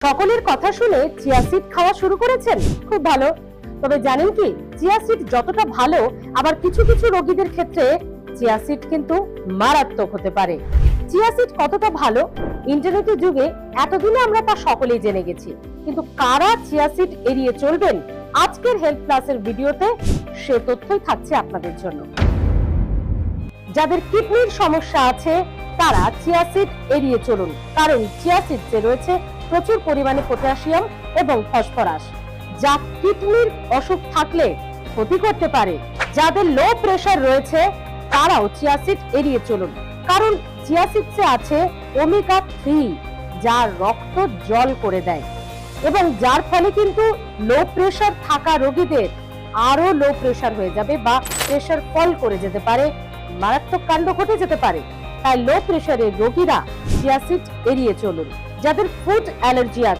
সকলের কথা শুনে চিয়া সিড খাওয়া শুরু করেছেন? খুব ভালো। তবে জানেন কি, চিয়া সিড যতটা ভালো, আবার কিছু কিছু রোগীদের ক্ষেত্রে চিয়া সিড কিন্তু মারাত্মক হতে পারে। চিয়া সিড কতটা ভালো? ইন্টারনেটের যুগে এতদিনে আমরা তা সকলেই জেনে গেছি। কিন্তু কারা চিয়া সিড এড়িয়ে চলবেন? আজকের হেলথ প্লাসের ভিডিওতে সে তথ্যই থাকছে আপনাদের জন্য। যাদের কিডনির সমস্যা আছে তারা চিয়া সিড এড়িয়ে চলুন, কারণ চিয়া সিডসে রয়েছে প্রচুর পরিমাণে পটাশিয়াম এবং ফসফরাস, যা কিডনির অসুখ থাকলে ক্ষতি করতে পারে। যাদের লো প্রেশার রয়েছে, তারাও চিয়া সিড এড়িয়ে চলুন, কারণ চিয়া সিডসে আছে ওমেগা থ্রি যা রক্ত জল করে দেয়। এবং যার ফলে কিন্তু লো প্রেশার থাকা রোগীদের আরও লো প্রেশার হয়ে যাবে বা প্রেশার ফল করে যেতে পারে, মারাত্মক কাণ্ড ঘটে যেতে পারে। তাই লো প্রেশারের রোগীরা এড়িয়ে চলুন। যাদের ফুড অ্যালার্জি আছে